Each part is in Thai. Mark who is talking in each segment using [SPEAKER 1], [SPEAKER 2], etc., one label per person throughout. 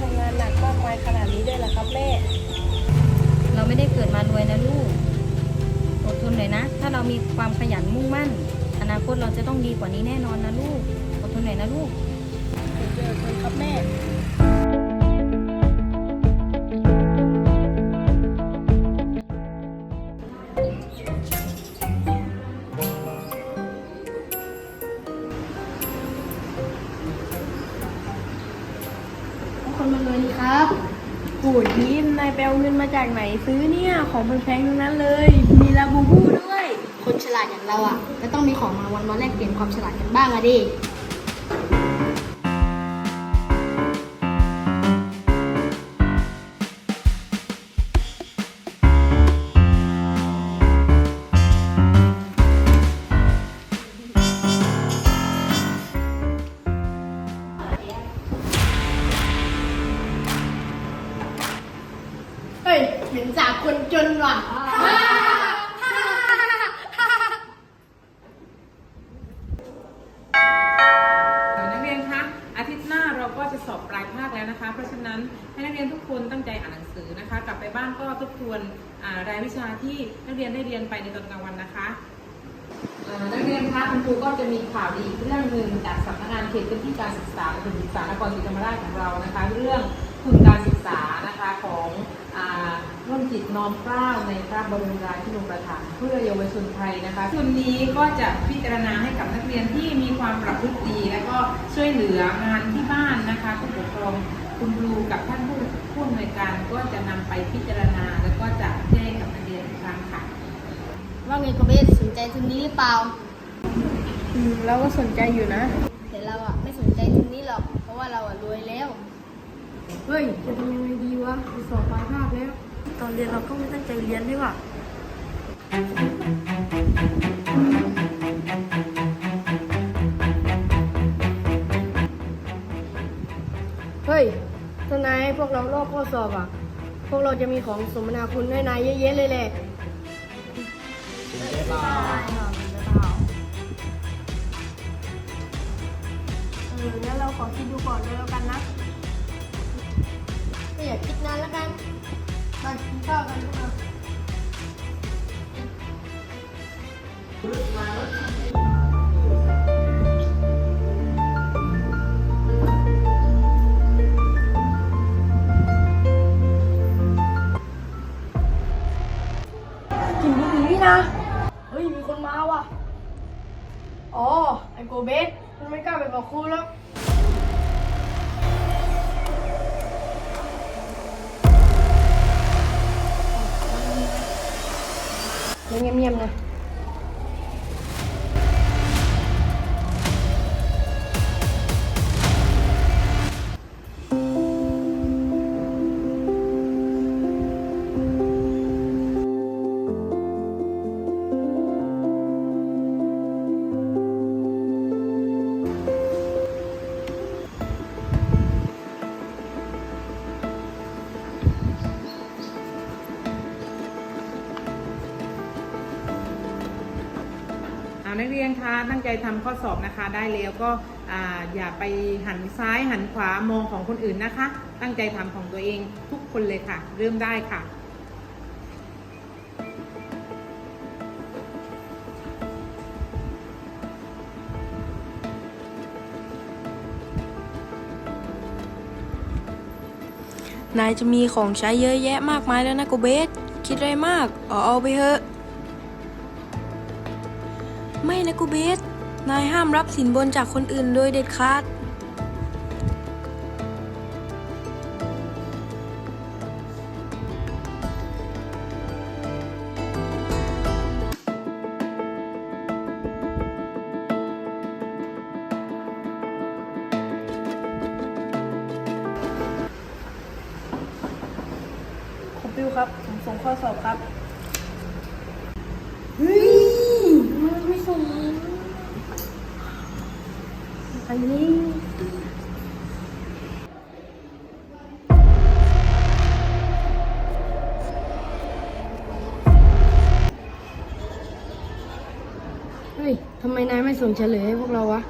[SPEAKER 1] ทำงานหนักมากมายขนาดนี้ด้วยเหรอครับแม่
[SPEAKER 2] เราไม่ได้เกิดมารวยนะลูก อดทนหน่อยนะ ถ้าเรามีความขยันมุ่งมั่น อนาคตเราจะต้องดีกว่านี้แน่นอนนะลูก อดทนหน่อยนะลูก
[SPEAKER 3] เจอคนครับแม่ วัสดีครับโอ้ยยิ้มนายไปเอาเงินมาจากไหนซื้อเนี่ย ของแพงๆทั้งนั้นเลย มีลาบูบูด้วย
[SPEAKER 4] คนฉลาดอย่างเราอะก็ต้องมีของมาวันวันแลกเปลี่ยนความฉลาดกันบ้างอะดิ
[SPEAKER 3] เฮ้ยเห็นจากคนจนว่ะ
[SPEAKER 5] นักเรียนคะอาทิตย์หน้าเราก็จะสอบปลายภาคแล้วนะคะ เพราะฉะนั้นให้นักเรียนทุกคนตั้งใจอ่านหนังสือนะคะ กลับไปบ้านก็ทบทวนอ่ารายวิชาที่นักเรียนได้เรียนไปในตอนกลางวันนะคะอ่านักเรียนคะคุณครูก็จะมีข่าวดีอีกเรื่องหนึ่งจากสำนักงานเขตพื้นที่การศึกษาประถมศึกษานครศรีธรรมราชของเรานะคะ เรื่องทุนการศึกษานะคะของอ่า ร่วมจิตน้อมเกล้าในพระบรมราชินูปถัมภ์เพื่อเยาวชนไทยนะคะทุนนี้ก็จะพิจารณาให้กับนักเรียนที่มีความประพฤติดี และก็ช่วยเหลืองานที่บ้านนะคะผู้ปกครองคุณครูกับท่านผู้ผู้อำนวยการก็จะนำไปพิจารณา แล้วก็จะแจ้งกับนักเรียนอีกครั้งค่ะ
[SPEAKER 4] ว่าไงกเบสสนใจทุนนี้หรือเปล่า
[SPEAKER 3] อืมเราก็สนใจอยู่นะ
[SPEAKER 4] แต่เราอะไม่สนใจทุนนี้หรอกเพราะว่าเราอะรวยแล้ว
[SPEAKER 3] เฮ้ยจะทำยังไงดีวะจะสอบปลายภาคแล้ว ตอนเรียนเราก็ไม่ตั้งใจเรียนด้วยว่ะเฮ้ยทนายให้พวกเราลอกข้อสอบอะ พวกเราจะมีของสมนาคุณให้นายเยอะๆเลยแหละเอองั้นเราขอคิดดูก่อนเลยแล้วกันนะ
[SPEAKER 4] ไม่อยากคิดนานแล้วกัน
[SPEAKER 3] มากินข้าวกันพวกเรากินดีๆนะ เฮ้ย มีคนมาว่ะ อ๋อ ไอโกเบสมันไม่กล้าไปบอกครูแล้ว เงียบๆนะ
[SPEAKER 5] นักเรียนคะตั้งใจทำข้อสอบนะคะได้แล้วก็ออย่าไปหันซ้ายหันขวามองของคนอื่นนะคะ ตั้งใจทำของตัวเองทุกคนเลยค่ะ เริ่มได้ค่ะ
[SPEAKER 1] นายจะมีของใช้เยอะแยะมากมายแล้วนะโกเบส คิดอะไรมาก เอาเอาไปเถอะ ไม่นะโกเบส นายห้ามรับสินบนจากคนอื่นโดยเด็ดขาด
[SPEAKER 3] คุณปิวครับ ผมส่งข้อสอบครับ
[SPEAKER 4] มันไม่ส่ง
[SPEAKER 3] อันนี้เฮ้ยทำไมนายไม่ส่งเฉลยให้พวกเราวะ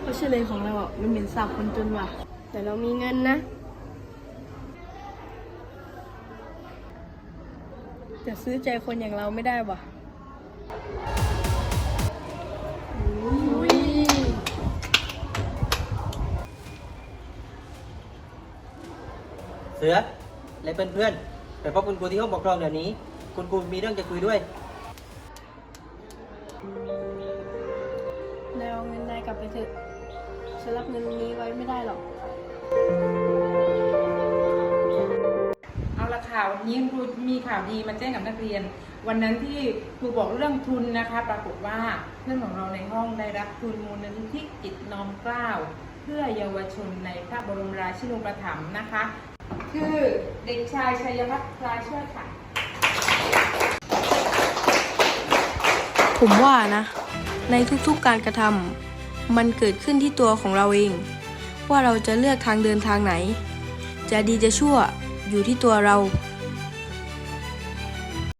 [SPEAKER 1] เพราะเฉลยของเราอะมันเหม็นสาบคนจนว่ะ
[SPEAKER 3] แต่เรามีเงินนะแต่ซื้อใจคนอย่างเราไม่ได้ว่ะ
[SPEAKER 6] เสือและเพื่อนๆไปพบคุณครูที่ห้องปกครองเดี๋ยวนี้ คุณครูมีเรื่องจะคุยด้วย
[SPEAKER 3] นายเอาเงินนายกลับไปเถอะฉันรับเงินนี้ไว้ไม่ได้หรอก
[SPEAKER 5] เอาละค่ะวันนี้ครูมีข่าวดีมาแจ้งกับนักเรียน วันนั้นที่ครูบอกเรื่องทุนนะคะ ปรากฏว่าเพื่อนของเราในห้องได้รับทุนมูลนิธิจิตน้อมเกล้า เพื่อเยาวชนในพระบรมราชินูปถัมภ์นะคะ คือเด็กชายชัยพัฒน์คลายช่วยค่ะ
[SPEAKER 1] ผมว่านะ ในทุกๆการกระทำมันเกิดขึ้นที่ตัวของเราเอง ว่าเราจะเลือกทางเดินทางไหน จะดีจะชั่วอยู่ที่ตัวเรา